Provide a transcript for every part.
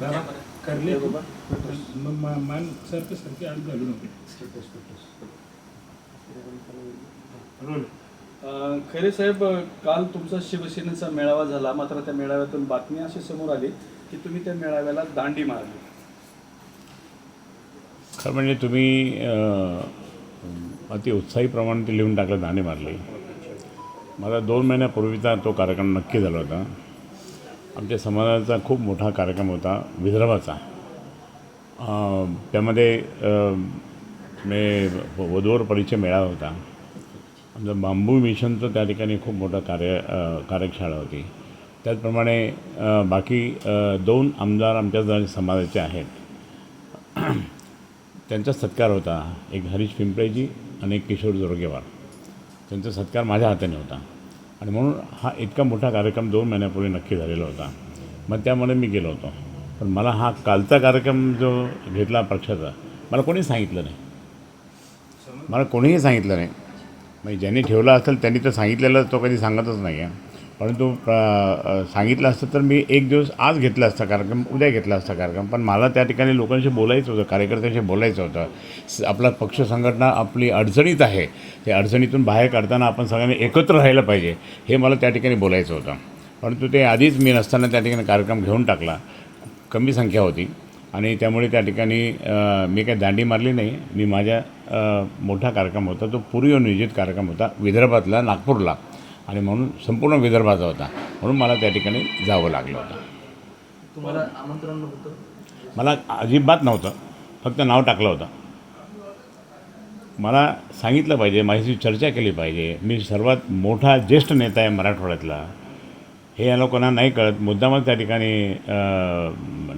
बाबा करले. मग मा- मान सारखं सारखे आत घालू नको. खरे साहेब काल तुमचा शिवसेनेचा मेळावा झाला. मात्र त्या मेळाव्यातून बातमी अशी समोर आली की तुम्ही त्या मेळाव्याला दांडी मारली. खरं म्हणजे तुम्ही अति उत्साही प्रमाणे ते लिहून टाकलं दाणे मारले. मला दोन महिन्यापूर्वीचा तो कार्यक्रम नक्की झाला होता. आमच्या समाजाचा खूप मोठा कार्यक्रम होता विदर्भाचा. त्यामध्ये मी वधूवर परिचय मेळावा होता. आमचं बांबू मिशनचं त्या ठिकाणी खूप मोठं कार्य कार्यशाळा होती. त्याचप्रमाणे बाकी दोन आमदार आमच्या समाजाचे आहेत. त्यांचा सत्कार होता. एक हरीश पिंपळेजी आणि एक किशोर जोरगेवार. त्यांचा सत्कार माझ्या हाताने होता. आणि म्हणून हा इतका मोठा कार्यक्रम दोन महिन्यापूर्वी नक्की झालेला होता. मग त्यामुळे मी गेलो होतो. पण मला हा कालचा कार्यक्रम जो घेतला पक्षाचा मला कोणी सांगितलं नाही. मला कोणीही सांगितलं नाही. म्हणजे ज्यांनी ठेवला असेल त्यांनी तर सांगितलेलं तो कधी सांगतच नाही आहे परंतु सांगितलं असतं तर मी एक दिवस आज घेतला असता कार्यक्रम उद्या घेतला असता कार्यक्रम पण मला त्या ठिकाणी लोकांशी बोलायचं होतं कार्यकर्त्यांशी बोलायचं होतं. आपला पक्ष संघटना आपली अडचणीत आहे ते अडचणीतून बाहेर काढताना आपण सगळ्यांनी एकत्र राहायला पाहिजे हे मला त्या ठिकाणी बोलायचं होतं. परंतु ते आधीच मी नसताना त्या ठिकाणी कार्यक्रम घेऊन टाकला कमी संख्या होती. आणि त्यामुळे त्या ठिकाणी मी काही दांडी मारली नाही मी माझ्या मोठा कार्यक्रम होता तो पूर्वनियोजित कार्यक्रम होता विदर्भातला नागपूरला. आणि म्हणून संपूर्ण विदर्भाचा होता. म्हणून मला त्या ठिकाणी जावं लागलं होतं. तुम्हाला आमंत्रण नव्हतं? मला अजिबात नव्हतं. फक्त नाव टाकलं होतं. मला सांगितलं पाहिजे माझ्याशी चर्चा केली पाहिजे. मी सर्वात मोठा ज्येष्ठ नेता आहे मराठवाड्यातला. हे या लोकांना नाही कळत. मुद्दामच त्या ठिकाणी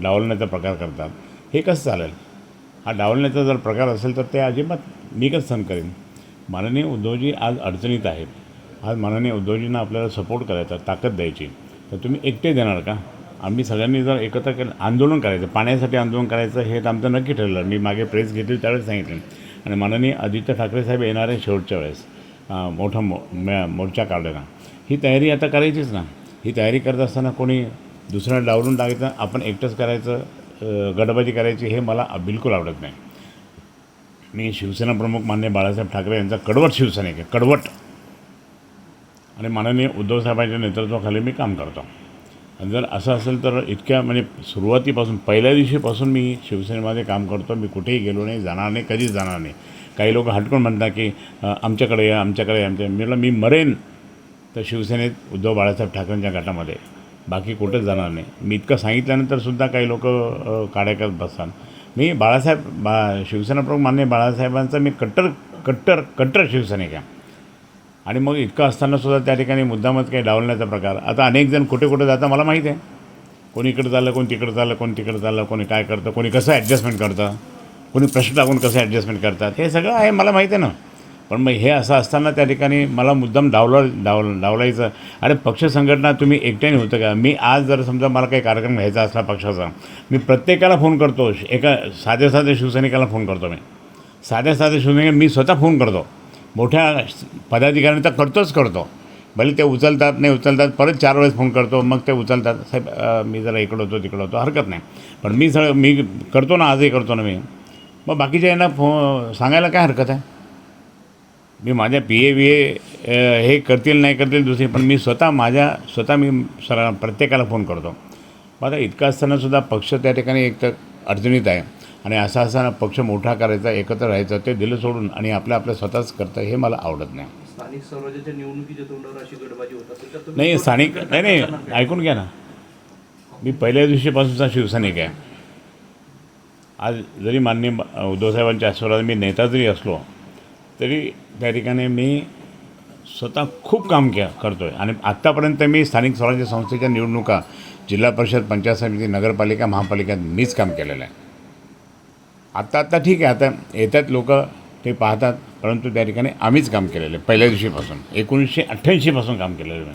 डावलण्याचा प्रकार करतात. हे कसं चालेल? हा डावलण्याचा जर प्रकार असेल तर ते अजिबात मी कसं सहन करेन? माननीय उद्धवजी आज अडचणीत आहेत. आज माननीय उद्धवजींना आपल्याला सपोर्ट करायचा ताकद द्यायची तर तुम्ही एकटे देणार का? आम्ही सगळ्यांनी जर एकत्र केलं आंदोलन करायचं पाण्यासाठी आंदोलन करायचं हे तर आमचं नक्की ठरलं. मी मागे प्रेस घेतली त्यावेळेस सांगितलं. आणि माननीय आदित्य ठाकरे साहेब येणार आहे शेवटच्या वेळेस. मोठा मो मोर्चा काढलेला ही तयारी आता करायचीच ना. ही तयारी करत असताना कोणी दुसऱ्या डावलून टाकायचं आपण एकटंच करायचं गडबडी गडबाजी करायची हे मला बिलकुल आवडत नाही. मी शिवसेना प्रमुख मान्य बाळासाहेब ठाकरे यांचा कडवट शिवसैनिक आहे कडवट. आणि माननीय उद्धवसाहेबांच्या नेतृत्वाखाली मी काम करतो. आणि जर असं असेल तर इतक्या म्हणजे सुरुवातीपासून पहिल्या दिवशीपासून मी शिवसेनेमध्ये काम करतो. मी कुठेही गेलो नाही जाणार नाही कधीच जाणार नाही. काही लोक हटकून म्हणतात की आमच्याकडे या आमच्याकडे या आमच्या मी म्हटलं मी मरेन. तर शिवसेनेत उद्धव बाळासाहेब ठाकरेंच्या गटामध्ये. बाकी कुठेच जाणार नाही. मी इतकं सांगितल्यानंतर सुद्धा काही लोक काड्या करत बसतात. मी बाळासाहेब बा शिवसेना प्रमुख मान्य बाळासाहेबांचा मी कट्टर कट्टर कट्टर शिवसैनिक आहे. आणि मग इतकं असताना सुद्धा त्या ठिकाणी मुद्दामच काही डावलण्याचा प्रकार. आता अनेक जण कुठे कुठे जाता मला माहीत आहे. कोणी इकडं चाललं कोण तिकडं चाललं कोण तिकडं चाललं कोणी काय करतं कोणी कसं ॲडजस्टमेंट करतं कोणी प्रश्न टाकून कसं ॲडजस्टमेंट करतात हे सगळं आहे मला माहीत आहे ना. पण मग हे असं असताना त्या ठिकाणी मला मुद्दाम डावलं डाव डावलायचं. अरे पक्ष संघटना तुम्ही एकट्याने होतं का? मी आज जर समजा मला काही कार्यक्रम घ्यायचा असला पक्षाचा मी प्रत्येकाला फोन करतो. एका साध्या साध्या शिवसैनिकाला फोन करतो मी. साध्या साध्या शिवसैनिक मी स्वतः फोन करतो. मोठ्या पदाधिकाऱ्यांचा करतोच करतो. भले ते उचलतात नाही उचलतात परत चार वेळेस फोन करतो मग ते उचलतात. साहेब मी जरा इकडं होतो तिकडं होतो हरकत नाही. पण मी सगळं मी करतो ना आजही करतो ना मी. मग बाकीच्या यांना फो सांगायला काय हरकत आहे? मी माझ्या पी ए वी ए हे करतील नाही करतील दुसरी पण मी स्वतः माझ्या स्वतः मी सर प्रत्येकाला फोन करतो. मग आता इतकं असतानासुद्धा पक्ष त्या ठिकाणी एक तर अडचणीत आहे. आणि असं असताना पक्ष मोठा करायचा एकत्र राहायचं ते दिलं सोडून आणि आपलं आपलं स्वतःच करतं हे मला आवडत नाही. स्थानिक स्वराज्याच्या निवडणुकीच्या तोंडावर अशी गडबाजी होत असेल तर तुम्ही नाही स्थानिक नाही नाही ऐकून घ्या ना. मी पहिल्या दिवशीपासूनचा शिवसैनिक आहे. आज जरी मान्य उद्धवसाहेबांच्या आशीर्वाद मी नेता जरी असलो तरी त्या ठिकाणी मी स्वतः खूप काम के करतो आहे आणि आत्तापर्यंत मी स्थानिक स्वराज्य संस्थेच्या निवडणुका जिल्हा परिषद पंचायत समिती नगरपालिका महापालिकेत मीच काम केलेलं आहे. आत्ता आत्ता ठीक आहे. आता येतात लोक ते पाहतात. परंतु त्या ठिकाणी आम्हीच काम केलेलं आहे. पहिल्या दिवशीपासून. एकोणीसशे अठ्ठ्याऐंशीपासून काम केलेलं मी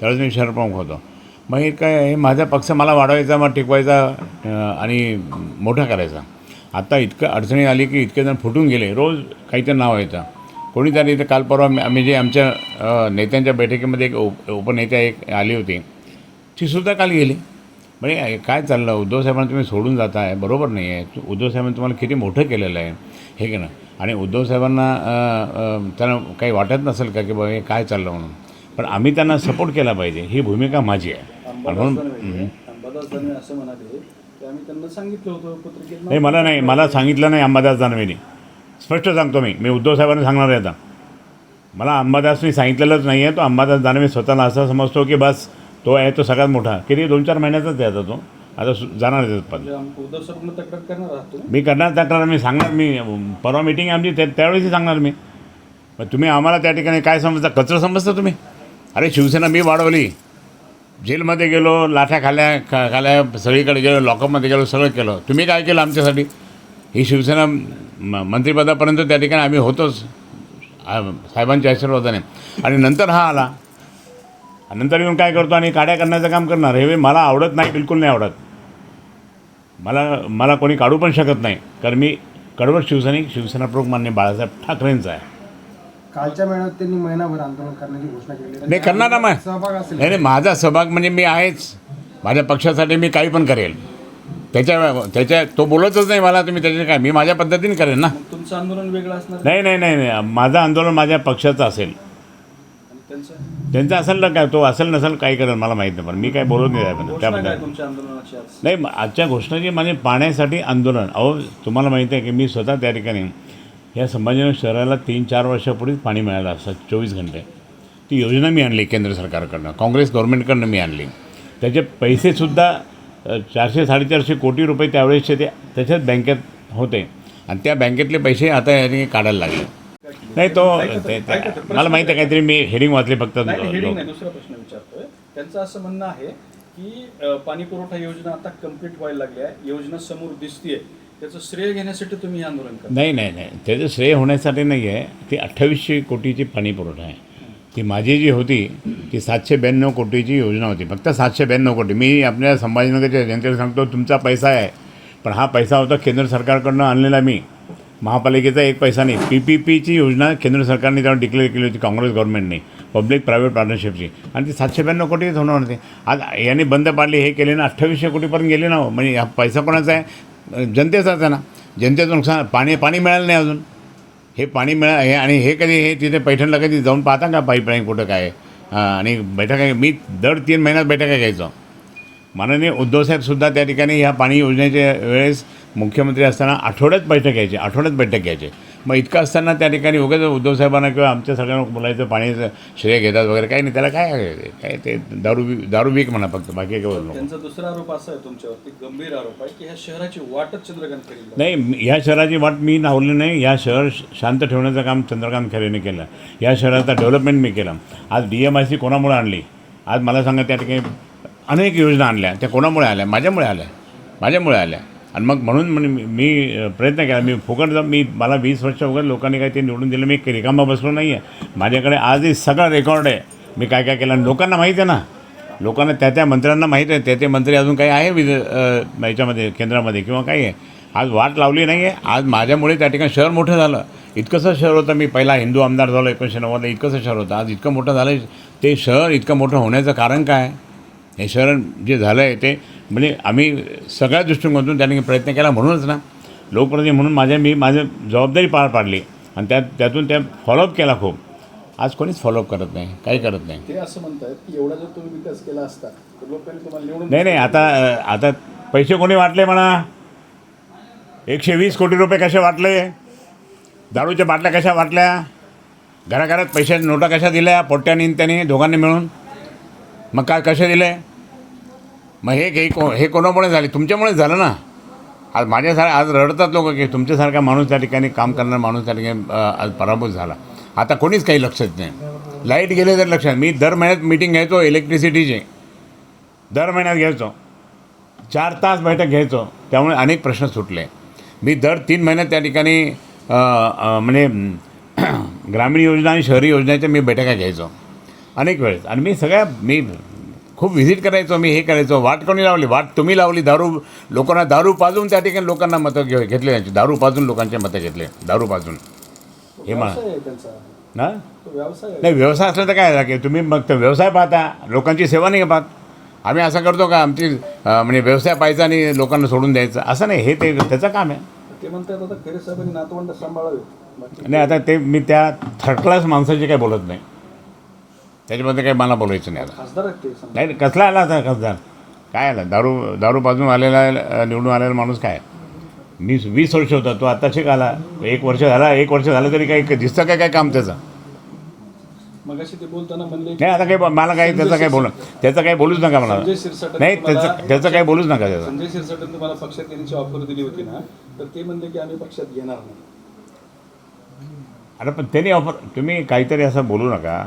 त्यावेळेस मी शहरप्रमुख होतो. मग हे काय हे माझा पक्ष मला वाढवायचा मग टिकवायचा आणि मोठा करायचा. आता इतकं अडचणी आली की इतके जण फुटून गेले. रोज काहीतरी नाव येतं. कोणीतरी इथं काल परवा आम्ही- जे आमच्या नेत्यांच्या बैठकीमध्ये एक उप उपनेत्या एक आली होती. ती सुद्धा काल गेली. म्हणजे काय चाललं? उद्धव साहेबांना तुम्ही सोडून जाताय. बरोबर नाही आहे उद्धव साहेबांनी तुम्हाला किती मोठं केलेलं आहे? हे की ना आणि उद्धव साहेबांना त्यांना काही वाटत नसेल का की बाबा हे काय चाललं म्हणून? पण आम्ही त्यांना सपोर्ट केला पाहिजे. ही भूमिका माझी आहे. म्हणून असं म्हणाले. नाही मला नाही. मला सांगितलं नाही अंबादास दानवेनी. स्पष्ट सांगतो मी. मी उद्धव साहेबांना सांगणार आहे आता. मला अंबादासनी सांगितलेलंच नाही आहे तो अंबादास दानवे स्वतःला असं समजतो की बस तो आहे तो सगळ्यात मोठा. किती? दोन चार महिन्याचाच आहे आता तो. आता जाणार आहे पण. म्हणजे तक्रार करणार मी करणार तक्रार मी सांगणार मी परवा मिटिंग आहे आमची त्या त्यावेळेसही सांगणार मी. मग तुम्ही आम्हाला त्या ठिकाणी काय समजता? कचरं समजता तुम्ही? अरे शिवसेना मी वाढवली. जेलमध्ये गेलो लाठ्या खाल्या खा खाल्या सगळीकडे गेलो लॉकअपमध्ये गेलो सगळं केलं. तुम्ही काय केलं आमच्यासाठी? ही शिवसेना म मंत्रिपदापर्यंत त्या ठिकाणी आम्ही होतोच. साहेबांच्या आशीर्वादाने. आणि नंतर हा आला. नंतर येऊन काय करतो आणि काड्या करण्याचं काम करणार? हे मला आवडत नाही बिलकुल नाही आवडत. मला मला कोणी काढू पण शकत नाही. कारण मी कडवट शिवसैनिक शिवसेना प्रमुख मान्य बाळासाहेब ठाकरेंचा आहे. कालच्या मेळाव्यात त्यांनी महिनाभर आंदोलन करण्याची घोषणा केली. नाही करणार ना मग. सहभाग असेल. नाही नाही माझा सहभाग म्हणजे मी आहेच. माझ्या पक्षासाठी मी काही पण करेल. त्याच्या त्याच्या तो बोलतच नाही मला तुम्ही त्याच्या काय? मी माझ्या पद्धतीने करेन ना. तुमचं आंदोलन वेगळं असणार. नाही नाही नाही नाही. माझं आंदोलन माझ्या पक्षाचं असेल. आणि त्यांचं? त्यांचं असेल ना काय तो असेल नसेल काही करेल मला माहीत नाही पण मी काय बोलत नाही काय त्याबद्दल. नाही आजच्या घोषणाची म्हणजे पाण्यासाठी आंदोलन. अहो तुम्हाला माहिती आहे की मी स्वतः त्या ठिकाणी या संभाजीनगर शहराला तीन चार वर्षापूर्वीच पाणी मिळालं असतं चोवीस घंटे. ती योजना मी आणली केंद्र सरकारकडनं काँग्रेस गव्हर्नमेंटकडनं मी आणली. त्याचे पैसेसुद्धा चारशे साडेचारशे कोटी रुपये त्यावेळेसचे ते त्याच्याच बँकेत होते. आणि त्या बँकेतले पैसे आता याने काढायला लागले. नाही तो ते- ते- मला माहिती आहे काहीतरी मी हेडिंग वाचली फक्त नाही हेडिंग नाही दुसरा प्रश्न विचारतोय. त्यांचं असं म्हणणं आहे की अ, पाणी पुरवठा योजना आता कंप्लीट व्हायला लागली आहे. योजना समोर दिसतीये. त्याचं श्रेय घेण्यासाठी तुम्ही हे आंदोलन करा नाही नाही नाही. त्याचं श्रेय होण्यासाठी नाही आहे ती अठ्ठावीसशे कोटीची पाणी पुरवठा आहे. ती माझी जी होती ती सातशे ब्याण्णव कोटीची योजना होती. फक्त सातशे ब्याण्णव कोटी. मी आपल्या संभाजीनगरच्या जनतेला सांगतो तुमचा पैसा आहे. पण हा पैसा होता केंद्र सरकारकडनं आणलेला मी. महापालिकेचा एक पैसा नाही. पी पी पीची योजना केंद्र सरकारने त्यावर डिक्लेअर केली होती काँग्रेस गव्हर्नमेंटने पब्लिक प्रायव्हेट पार्टनरशिपची आणि ती सातशे ब्याण्णव कोटीच होणार होते. आज यांनी बंद पाडली हे केले ना अठ्ठावीसशे कोटीपर्यंत गेले ना हो. म्हणजे हा पैसा कोणाचा आहे? जनतेचाच आहे ना. जनतेचं नुकसान पाणी पाणी मिळालं नाही अजून. हे पाणी मिळा हे आणि हे कधी हे तिथे पैठणला कधी जाऊन पाहता का पाईपलाईन कुठं काय? आहे? आणि बैठका मी दर तीन महिन्यात बैठका घ्यायचो. माननीय उद्धवसाहेबसुद्धा त्या ठिकाणी ह्या पाणी योजनेच्या वेळेस मुख्यमंत्री असताना आठवड्यात बैठक घ्यायची आठवड्यात बैठक घ्यायची. मग इतकं असताना त्या ठिकाणी उगाच उद्धवसाहेबांना किंवा आमच्या सगळ्यांना बोलायचं पाणीचं श्रेय घेतात वगैरे काही नाही. त्याला काय? काय ते दारू दारू विक म्हणा फक्त बाकी काय त्यांचा दुसरा आरोप असा आहे तुमच्यावरती गंभीर आरोप आहे की ह्या शहराची वाटच चंद्रकांत खैरे नाही ह्या शहराची वाट मी लावली नाही. या शहर शांत ठेवण्याचं काम चंद्रकांत खरेने केलं. या शहराचा डेव्हलपमेंट मी केलं. आज डी एम आय सी कोणामुळे आणली? आज मला सांगा त्या ठिकाणी अनेक योजना आणल्या. त्या कोणामुळे आल्या? माझ्यामुळे आल्या. माझ्यामुळे आल्या. आणि मग म्हणून म्हणे मी प्रयत्न केला. मी फुकट जा मी मला वीस वर्ष वगैरे लोकांनी काही ते निवडून दिलं. मी रिकामा बसलो नाही आहे माझ्याकडे आजही सगळं रेकॉर्ड आहे. मी काय काय केलं? आणि लोकांना माहीत आहे ना. लोकांना त्या त्या मंत्र्यांना माहीत आहे. त्या ते मंत्री अजून काही आहे विध याच्यामध्ये केंद्रामध्ये किंवा काही आहे. आज वाट लावली नाही आहे आज माझ्यामुळे त्या ठिकाणी शहर मोठं झालं. इतकंसं शहर होतं. मी पहिला हिंदू आमदार झालो एकोणीसशे नव्वदला. इतकंसं शहर होतं. आज इतकं मोठं झालं ते शहर इतकं मोठं होण्याचं कारण काय? हे शहर जे झालं आहे ते म्हणजे आम्ही सगळ्या दृष्टिकोनातून त्यांनी प्रयत्न केला म्हणूनच ना. लोकप्रतिनिधी म्हणून माझ्या मी माझी जबाबदारी पार पाडली. आणि त्यात त्यातून त्या फॉलोअप केला खूप. आज कोणीच फॉलोअप करत नाही. काही करत नाही. ते असं म्हणतात की एवढा जर तुम्ही विकास केला असता तर लोकांनी तुम्हाला निवडून नाही नाही. आता आता पैसे कोणी वाटले म्हणा? एकशे वीस कोटी रुपये कसे वाटले? दारूच्या बाटल्या कशा वाटल्या? घराघरात पैशाच्या नोटा कशा दिल्या? पोट्यानी त्याने दोघांनी मिळून? मग काय कसे दिले? मग हे काही को हे कोणामुळे झाले? तुमच्यामुळेच झालं ना. आज माझ्यासार आज रडतात लोक की तुमच्यासारखा माणूस त्या ठिकाणी काम करणारा माणूस त्या ठिकाणी आज पराभूत झाला. आता कोणीच काही लक्ष देत नाही. लाइट गेले तर लक्षात. मी दर महिन्यात मीटिंग घ्यायचो इलेक्ट्रिसिटीची दर महिन्यात घ्यायचो. चार तास बैठक घ्यायचो. त्यामुळे अनेक प्रश्न सुटले. मी दर तीन महिन्यात त्या ठिकाणी म्हणजे ग्रामीण योजना आणि शहरी योजनेच्या मी बैठका घ्यायचो. अनेक वेळेस. आणि मी सगळ्या मी खूप व्हिजिट करायचो मी हे करायचो. वाट कोणी लावली? वाट तुम्ही लावली. दारू लोकांना दारू पाजून त्या ठिकाणी लोकांना मतं घे घेतले त्यांची दारू पाजून लोकांचे मतं घेतले. दारू पाजून. हे त्यांचा. ना? नाही व्यवसाय असला तर काय की तुम्ही मग तो व्यवसाय पाहता. लोकांची सेवा नाही पाहत. आम्ही असं करतो का? आमची म्हणजे व्यवसाय पाहायचा आणि लोकांना सोडून द्यायचं. असं नाही. हे ते त्याचं काम आहे. ते म्हणतात आता खरे साहेबांनी नातवंड सांभाळावे नाही आता ते मी त्या थर्ड क्लास माणसाची काही बोलत नाही. त्याच्यामध्ये काही मला बोलायचं नाही आता. खासदार आहेत ते समजा. नाही कसला आला आता खासदार? काय आला? दारू दारू पाजून आलेला निवडून आलेला माणूस काय? मी वीस वर्ष होता तो आता शिक आला? एक वर्ष झाला एक वर्ष झालं तरी काही दिसतं काय काय काम त्याचं? ते बोलताना म्हणले की नाही आता काही मला काही त्याचं काही बोल त्याचं काही बोलूच नका मला. संजय शिरसाट नाही त्याचं त्याचं काही बोलूच नका त्याचं. संजय शिरसाटांनी तुम्हाला पक्षात घेण्याची ऑफर दिली होती ना तर ते म्हणले की आम्ही पक्षात घेणार नाही. अरे पण त्यांनी ऑफर तुम्ही काहीतरी असं बोलू नका.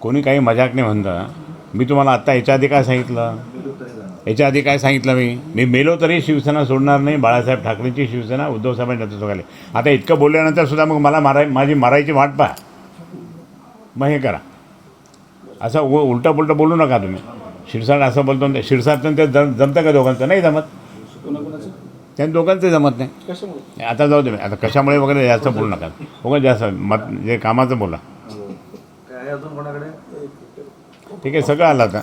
कोणी काही मजाक नाही म्हणतं. मी तुम्हाला आत्ता याच्या आधी काय सांगितलं? याच्या आधी काय सांगितलं मी? मी मेलो तरी शिवसेना सोडणार नाही बाळासाहेब ठाकरेंची शिवसेना उद्धवसाहेबांच्या नेतृत्वाखाली आता इतकं बोलल्यानंतर सुद्धा मग मला माराय माझी मारायची वाट पहा. मग हे करा. असं उ उलटं पुलटं बोलू नका तुम्ही. शिरसाट असं बोलतो शिरसाटनं ते जम जमतं का दोघांचं? नाही जमत. कोणाकोणाचं त्या दोघांचं जमत नाही. आता जाऊ दे आता कशामुळे वगैरे जास्त बोलू नका. उगाच जास्त मत जे कामाचं बोला. काय अजून कोणाकडे? ठीक आहे सगळं आलं आता?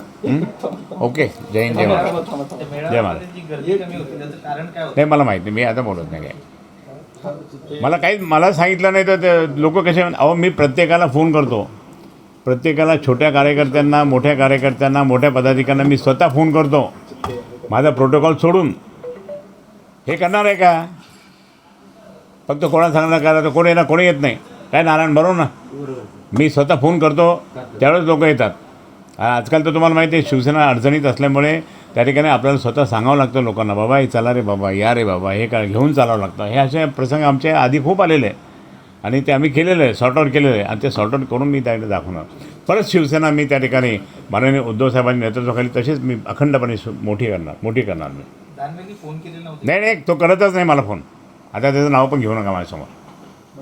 ओके जय हिंद जय महाराज. जय महाराज. जी गर्दी कमी होती त्याचं कारण काय होतं? नाही मला माहिती मी आता बोलत नाही काय मला काही मला सांगितलं नाही तर लोक कसे अहो मी प्रत्येकाला फोन करतो. प्रत्येकाला छोट्या कार्यकर्त्यांना मोठ्या कार्यकर्त्यांना मोठ्या पदाधिकाऱ्यांना मी स्वतः फोन करतो. माझा प्रोटोकॉल सोडून. हे करणार आहे का? फक्त कोणा सांगणार करा तर कोणी येणार कोणी येत नाही. काय नारायण बरोबर ना? मी स्वतः फोन करतो त्यावेळेस लोक येतात. आजकाल तर तुम्हाला माहिती आहे शिवसेना अडचणीत असल्यामुळे त्या ठिकाणी आपल्याला स्वतः सांगावं लागतं लोकांना बाबा हे चला रे बाबा या रे बाबा हे काय घेऊन चालावं लागतं. हे असे प्रसंग आमचे आधी खूप आलेले आहे. आणि ते आम्ही केलेलं आहे सॉर्ट आऊट केलेलं आहे. आणि ते सॉर्ट आऊट करून मी त्याकडे दाखवणार परत शिवसेना मी त्या ठिकाणी माननीय उद्धवसाहेबांच्या नेतृत्वाखाली तशीच मी अखंडपणे मोठी करणार मोठी करणार मी. नाही नाही तो करतच नाही मला फोन. आता त्याचं नाव पण घेऊ नका माझ्यासमोर.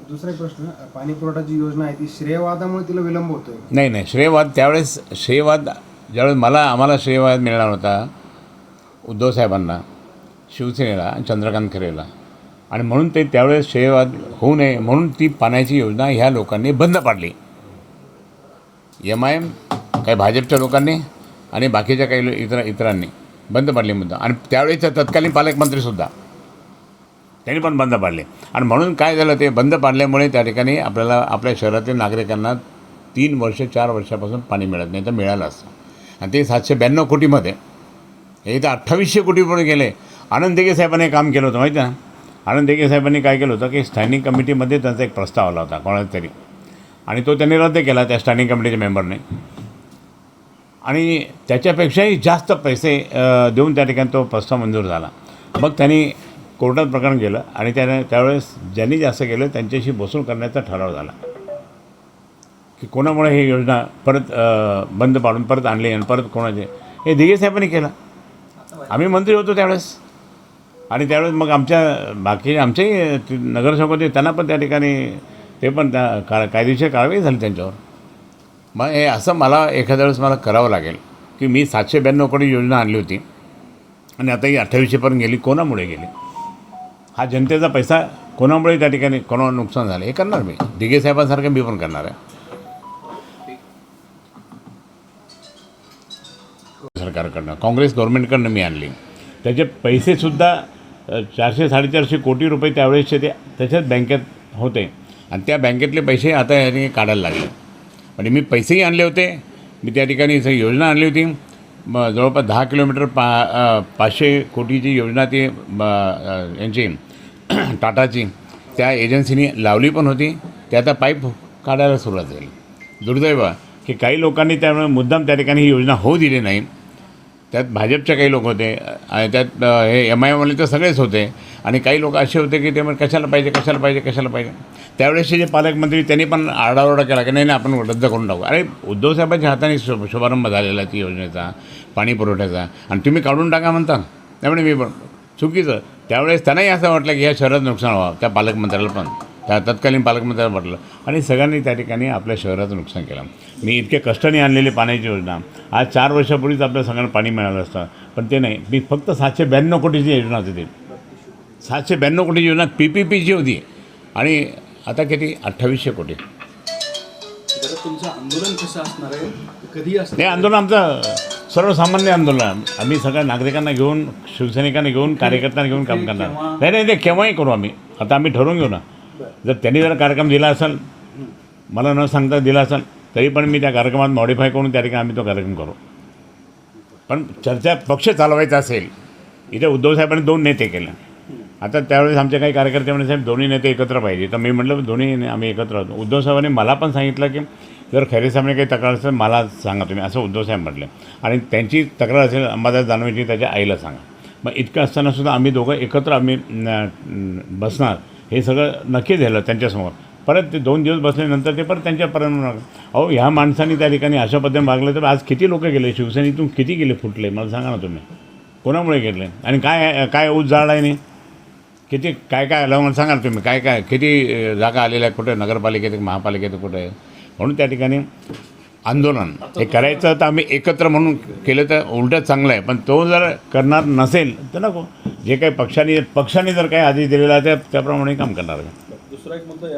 दुसरा एक प्रश्न. पाणी पुरवठाची योजना आहे ती श्रेयवादामुळे तिला विलंब होतोय. नाही नाही. श्रेयवाद त्यावेळेस श्रेयवाद ज्यावेळेस मला आम्हाला श्रेयवाद मिळणार होता उद्धव साहेबांना शिवसेनेला आणि चंद्रकांत खरेला. आणि म्हणून ते त्यावेळेस श्रेयवाद होऊ नये म्हणून ती पाण्याची योजना ह्या लोकांनी बंद पाडली. एम आय एम काही भाजपच्या लोकांनी आणि बाकीच्या काही इतर इतरांनी बंद पाडली मुद्दा. आणि त्यावेळेचे तत्कालीन पालकमंत्रीसुद्धा त्यांनी पण बंद पाडले. आणि म्हणून काय झालं ते बंद पाडल्यामुळे त्या ठिकाणी आपल्याला आपल्या शहरातील नागरिकांना तीन वर्ष चार वर्षापासून पाणी मिळत नाही तर मिळालं असतं. आणि ते सातशे ब्याण्णव कोटीमध्ये हे तर अठ्ठावीसशे कोटीपर्यंत गेले. आनंद देगे साहेबांनी काम केलं होतं माहिती ना? आनंद देगे साहेबांनी काय केलं होतं की स्टँडिंग कमिटीमध्ये त्यांचा एक प्रस्ताव आला होता कोणाचा तरी. आणि तो त्यांनी रद्द केला त्या स्टँडिंग कमिटीच्या मेंबरने. आणि त्याच्यापेक्षाही जास्त पैसे देऊन त्या ठिकाणी तो प्रस्ताव मंजूर झाला. मग त्यांनी कोर्टात प्रकरण केलं आणि त्याने त्यावेळेस ज्यांनी जास्त केलं त्यांच्याशी बसून करण्याचा ठराव झाला. की कोणामुळे ही योजना परत बंद पाडून परत आणली आणि परत कोणाचे? हे दिगे साहेबांनी केलं. आम्ही मंत्री होतो त्यावेळेस. आणि त्यावेळेस मग आमच्या बाकी आमचेही ते नगरसेवक होते त्यांना पण त्या ठिकाणी ते पण त्या का कायदेशीर कारवाई झाली त्यांच्यावर. मग हे असं मला एखाद्या वेळेस मला करावं लागेल की मी सातशे ब्याण्णव कोटी योजना आणली होती. आणि आता ही अठ्ठावीसशेपर्यंत गेली कोणामुळे गेली? हा जनतेचा पैसा कोणामुळे त्या ठिकाणी कोणावर नुकसान झालं हे करणार मी. दिघे साहेबांसारखं मी पण करणार आहे. सरकारकडनं काँग्रेस गव्हर्नमेंटकडनं मी आणली. त्याचे पैसेसुद्धा चारशे साडेचारशे कोटी रुपये त्यावेळेसचे ते त्याच्याच बँकेत होते. आणि त्या बँकेतले पैसे आता या ठिकाणी काढायला लागले. म्हणजे मी पैसेही आणले होते मी त्या ठिकाणी योजना आणली होती. मग जवळपास दहा किलोमीटर पा पाचशे कोटीची योजना ती यांची टाटाची. त्या एजन्सीनी लावली पण होती. ते आता पाईप काढायला सुरुवात झाली. दुर्दैव की काही लोकांनी त्यामुळे मुद्दाम त्या ठिकाणी ही योजना होऊ दिली नाही. त्यात भाजपचे काही लोक होते आणि त्यात हे एम आय एमवाले तर सगळेच होते. आणि काही लोक असे होते की ते म्हणजे कशाला पाहिजे कशाला पाहिजे कशाला पाहिजे? त्यावेळेसचे जे पालकमंत्री त्यांनी पण आरडाओरडा केला की नाही नाही आपण रद्द करून टाकू. अरे उद्धवसाहेबांच्या हाताने शुभ शुभारंभ झालेला ती योजनेचा पाणी पुरवठ्याचा. आणि तुम्ही काढून टाका म्हणता. त्यामुळे मी पण चुकीचं. त्यावेळेस त्यांनाही असं वाटलं की ह्या शहरात नुकसान व्हावं. त्या पालकमंत्र्याला पण. त्या तत्कालीन पालकमंत्र्याला वाटलं. आणि सगळ्यांनी त्या ठिकाणी आपल्या शहराचं नुकसान केलं. मी इतके कष्टाने आणलेली पाण्याची योजना. आज चार वर्षापूर्वीच आपल्या सगळ्यांना पाणी मिळालं असतं. पण ते नाही. मी फक्त सातशे ब्याण्णव कोटीची योजना होती ती. सातशे ब्याण्णव कोटीची योजना पी पी पीची होती. आणि आता किती? अठ्ठावीसशे कोटी. तुमचं आंदोलन कसं असणार आहे? कधी असणार नाही आंदोलन आमचं सर्वसामान्य आंदोलन. आम्ही सगळ्या नागरिकांना घेऊन शिवसैनिकांना घेऊन कार्यकर्त्यांना घेऊन काम करणार. नाही नाही ते केव्हाही करू आम्ही. आता आम्ही ठरवून घेऊ ना. जर त्यांनी जर कार्यक्रम दिला असेल मला न सांगता दिला असेल तरी पण मी त्या कार्यक्रमात मॉडिफाय करून त्या ठिकाणी आम्ही तो कार्यक्रम करू. पण चर्चा पक्ष चालवायचा असेल इथे उद्धव साहेबांनी दोन नेते केले. आता त्यावेळेस आमचे काही कार्यकर्ते म्हणजे साहेब दोन्ही नेते एकत्र पाहिजे. तर मी म्हटलं दोन्ही आम्ही एकत्र होतो. उद्धव साहेबांनी मला पण सांगितलं की जर खैरे साहेबांनी काही तक्रार असेल मला सांगा तुम्ही असं उद्धव साहेब म्हटले. आणि त्यांची तक्रार असेल अंबादास दानवेची त्याच्या आईला सांगा. मग इतकं असतानासुद्धा आम्ही दोघं एकत्र आम्ही बसणार हे सगळं नक्की झालं त्यांच्यासमोर. परत ते दोन दिवस बसल्यानंतर ते परत त्यांच्यापर्यंत अहो ह्या माणसांनी त्या ठिकाणी अशा पद्धतीने वागलं तर आज किती लोक गेले? शिवसेनेतून किती गेले फुटले? मला सांगा ना तुम्ही. कोणामुळे गेले? आणि काय काय ऊस जाळ आहे नाही किती काय काय आलं मला सांगा ना तुम्ही काय काय किती जागा आलेल्या आहे कुठे? नगरपालिकेत महापालिकेत कुठे? आहे म्हणून त्या ठिकाणी आंदोलन. हे करायचं तर आम्ही एकत्र म्हणून केलं तर उलटं चांगलं आहे. पण तो जर करणार नसेल तर नको. जे काही पक्षाने पक्षाने जर काही आदेश दिलेला आहे त्याप्रमाणे काम करणार आहे. दुसरा एक मुद्दा